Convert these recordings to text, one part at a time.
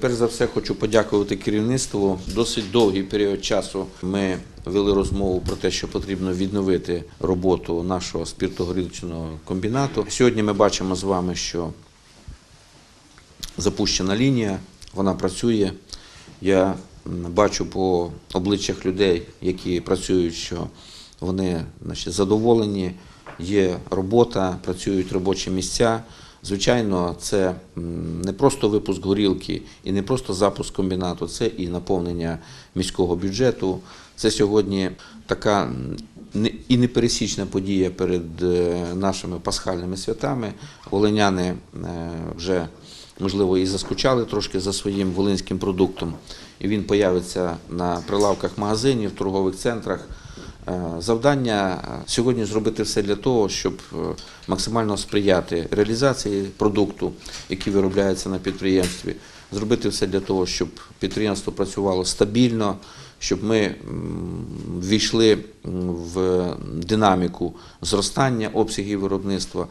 Перш за все хочу подякувати керівництву. Досить довгий період часу ми вели розмову про те, що потрібно відновити роботу нашого спіртогорілчного комбінату. Сьогодні ми бачимо з вами, що запущена лінія, вона працює. Я бачу по обличчях людей, які працюють, що вони значить, задоволені, є робота, працюють робочі місця. Звичайно, це не просто випуск горілки і не просто запуск комбінату, це і наповнення міського бюджету. Це сьогодні така і непересічна подія перед е, нашими пасхальними святами. Волиняни е, вже можливо і заскучали трошки за своїм волинським продуктом, і він появиться на прилавках магазинів, торгових центрах. Е, Завдання сьогодні зробити все для того, щоб е, максимально сприяти реалізації продукту, який виробляється на підприємстві, зробити все для того, щоб підприємство працювало стабільно, щоб ми ввійшли в динаміку зростання обсягів виробництва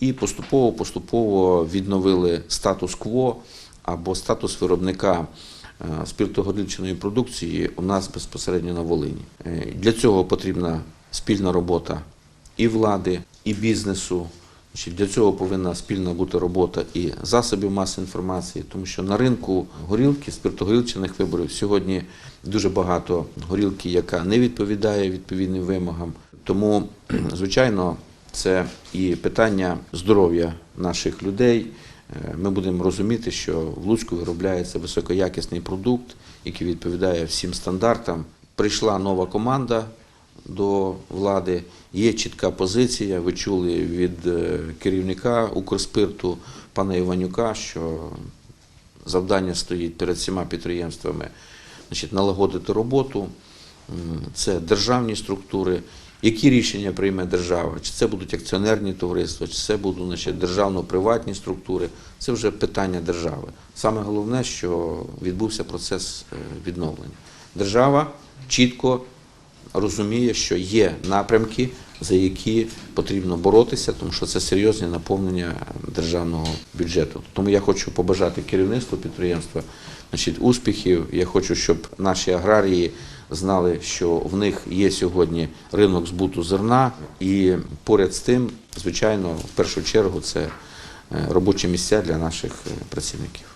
і поступово-поступово відновили статус-кво або статус виробника е, продукції у нас безпосередньо на Волині. Е, Для цього потрібна спільна робота і влади, і бізнесу. Для цього повинна спільна бути робота і засобів масової інформації, тому що на ринку горілки, спиртогорілчаних виборів сьогодні дуже багато горілки, яка не відповідає відповідним вимогам. Тому, звичайно, це і питання здоров'я наших людей. Е, Ми будемо розуміти, що в Луцьку виробляється високоякісний продукт, який відповідає всім стандартам. Прийшла нова команда до влади, є чітка позиція. Ви чули від е, керівника Укрспирту пана Іванюка, що завдання стоїть перед всіма підприємствами значить, налагодити роботу. Це державні структури. Які рішення прийме держава? Чи це будуть акціонерні товариства, чи це будуть державно-приватні структури? Це вже питання держави. Саме головне, що відбувся процес е, відновлення. Держава чітко розуміє, що є напрямки, за які потрібно боротися, тому що це серйозне наповнення державного бюджету. Тому я хочу побажати керівництву підприємства значить, успіхів. Я хочу, щоб наші аграрії знали, що в них є сьогодні ринок збуту зерна, і поряд з тим, звичайно, в першу чергу, це е, робочі місця для наших е, працівників.